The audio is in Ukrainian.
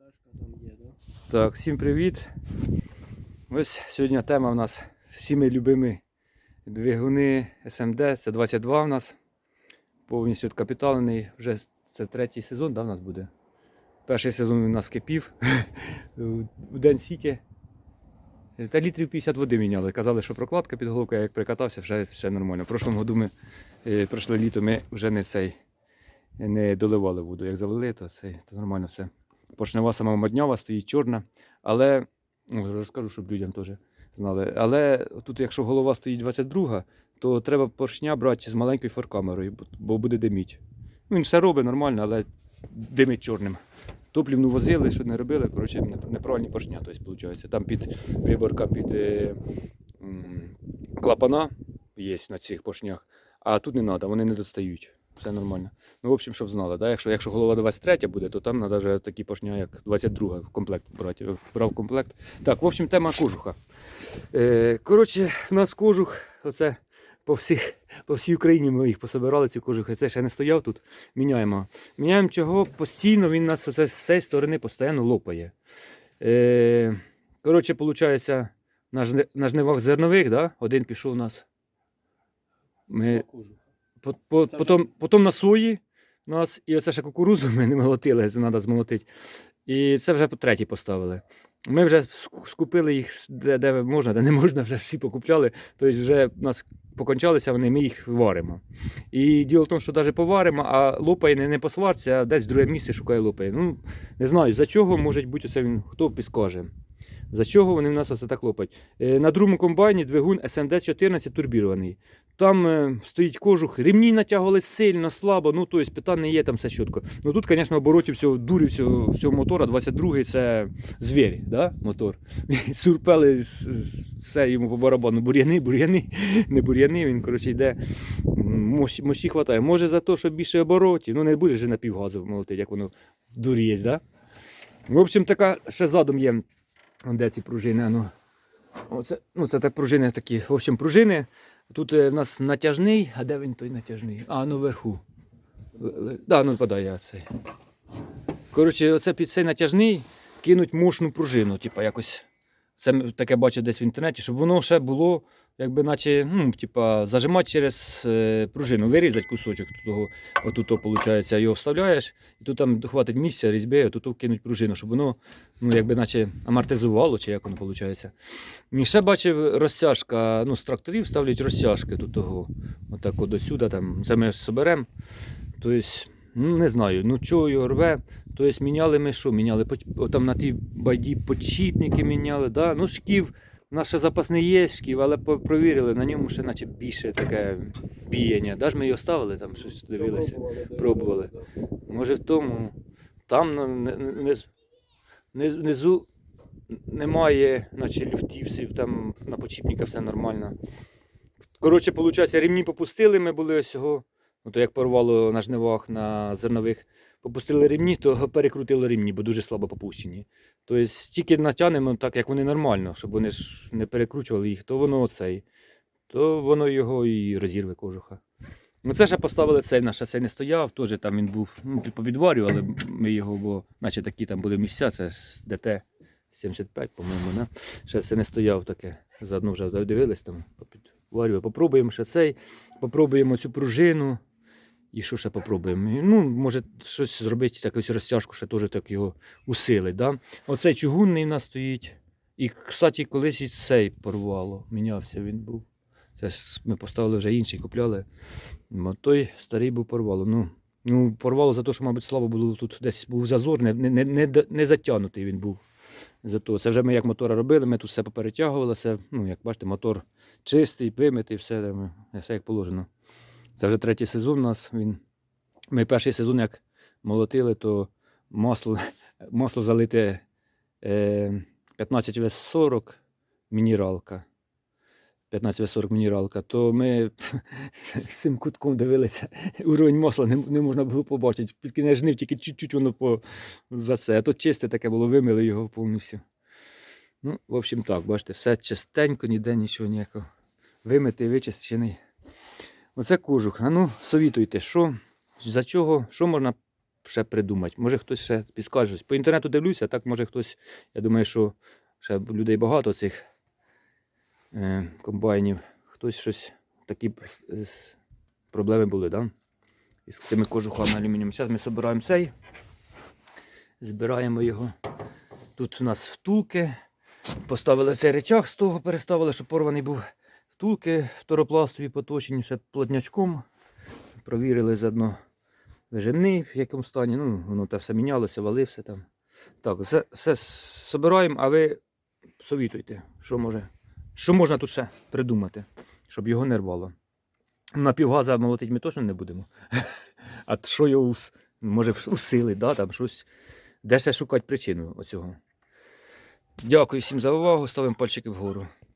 стежка там є, да? Так, всім привіт. Ось сьогодні тема у нас всі ми любимі двигуни SMD. Це 22 у нас. Повністю відкапіталений. Вже це третій сезон, да, у нас буде. Перший сезон у нас кипів. В день сіки. Та літрів 50 води міняли. Казали, що прокладка під головкою, я як прикатався, вже все нормально. В прошлому году ми, е, прошле літо ми вже не цей не доливали воду. Як залили, то, це, то нормально все. Поршнева сама моднява, стоїть чорна. Але ну, розкажу, щоб людям теж знали. Але тут, якщо голова стоїть 22, то треба поршня брати з маленькою форкамерою, бо- буде диміть. Ну, він все робить нормально, але димить чорним. Топлівну возили, що не робили, коротше, не- неправильні поршня. Тобто, виходить. Там під виборка під е, клапана є на цих поршнях, а тут не треба, вони не достають. Все нормально. Ну, в общем, щоб знали, да? якщо, якщо голова 23 буде, то там треба такі поршня, як 22 в комплект брати. Брав комплект. Так, в общем, тема кожуха. Е, коротше, в нас кожух, оце по, всіх, по всій Україні ми їх пособирали, ці кожухи. Це ще не стояв тут. Міняємо. Міняємо чого постійно, він нас оце з цієї сторони постійно лопає. Е, коротше, виходить, на, жни- на жнивах зернових, да? один пішов у нас. Ми, Кожуха. По- по- Це вже- потім, потім на сої у нас, і оце ще кукурузу ми не молотили, це треба змолотити. І це вже по третій поставили. Ми вже скупили їх де, де можна, де не можна, вже всі покупляли. Тобто вже у нас покончалися вони, ми їх варимо. І діло в тому, що навіть поваримо, а лопає не, не по сварці, а десь в друге місце шукає лопає. Ну, не знаю, за чого може бути це він, хто підскаже. За чого вони в нас оце так лопають? Е, На другому комбайні двигун SMD-14 турбірований. Там е, стоїть кожух, ремні натягували сильно, слабо, ну тобто питань не є, там все чітко. Ну тут, звісно, оборотів всього, дурів всього, всього мотора, 22-й це звір, да? мотор. Сурпели все йому по барабану. Бур'яни, бур'яни, не бур'яни, він, коротше, йде. Мощі, хватає. Може за те, що більше оборотів, ну не буде вже на півгазу молотити, як воно дуріє, да? В общем, така ще задум є. Де ці пружини? Ну, Оце, ну, це так пружини такі. В общем, пружини. Тут е, в нас натяжний, а де він той натяжний? А, ну вверху. Л- Да, ну впадає цей. Коротше, оце під цей натяжний кинуть мощну пружину, типу якось. Це таке бачу десь в інтернеті, щоб воно ще було, якби наче, ну, типа, зажимати через е, пружину, вирізати кусочок того, отут, виходить, його вставляєш, і тут там хватить місця, різьби, отут то кинуть пружину, щоб воно, ну, якби наче амортизувало, чи як воно виходить. І ще бачив розтяжка, ну, з тракторів ставлять розтяжки до того. Отак от там, це ми соберемо. Тобто, ну, не знаю, ну чого його рве. Тобто міняли ми що? Міняли там на тій байді подшипники міняли, да? ну шків. У нас ще запасний є шків, але провірили, на ньому ще наче більше таке біяння. Да ж ми його ставили, там щось дивилися. Пробували. Може в тому. Там ну, внизу немає, наче люфтівців, там на почіпниках все нормально. Коротше, виходить, рівні попустили, ми були ось цього. Ну, то як порвало на жнивах на зернових, попустили рівні, то перекрутили рівні, бо дуже слабо попущені. Тобто тільки натягнемо так, як вони нормально, щоб вони ж не перекручували їх, то воно оцей, то воно його і розірве кожуха. Ну, це ще поставили цей, наш цей не стояв, теж там він був ну, попідварю, але ми його, бо наче такі там були місця, це ДТ 75, по-моєму, не? ще це не стояв таке. Заодно вже дивились там, попідварювали. Попробуємо ще цей, попробуємо цю пружину. І що ще попробуємо? Ну, може, щось зробити, якусь розтяжку, ще теж так його усилить. Да? Оцей чугунний у нас стоїть. І, кстати, колись і цей порвало. Мінявся він був. Це ми поставили вже інший, купляли. Бо той старий був порвало. Ну, ну, порвало за те, що, мабуть, слава було тут десь був зазор, не, не, не, не, не затягнутий він був. Зато це вже ми як мотора робили, ми тут все поперетягували, все, ну, як бачите, мотор чистий, вимитий, все, все як положено. Це вже третій сезон у нас. Він... Ми перший сезон, як молотили, то масло, масло залите е, 15 в 40 мінералка. 15 в 40 мінералка, то ми цим кутком дивилися, уровень масла не, не можна було побачити. Під кінець жнив тільки чуть-чуть воно по, за це. А тут чисте таке було, вимили його повністю. Ну, в общем, так, бачите, все чистенько, ніде нічого ніякого. Вимитий, вичищений. Оце кожух. А ну, совітуйте, що, за чого, що можна ще придумати. Може хтось ще підскаже. По інтернету дивлюся, так може хтось. Я думаю, що ще людей багато цих е, комбайнів. Хтось щось такі проблеми були, да? Із цими кожухами алюмінієм. Зараз ми збираємо цей. Збираємо його. Тут у нас втулки. Поставили цей речах з того, переставили, щоб порваний був. Втулки второпластові поточені, ще плотнячком. Провірили заодно вижимний, в якому стані. Ну, воно те все мінялося, валився там. Так, все, все собираємо, а ви совітуйте, що може. Що можна тут ще придумати, щоб його не рвало. На півгаза молотити ми точно не будемо. А що його може усилить, да, там щось. Де ще шукати причину оцього. Дякую всім за увагу. Ставимо пальчики вгору.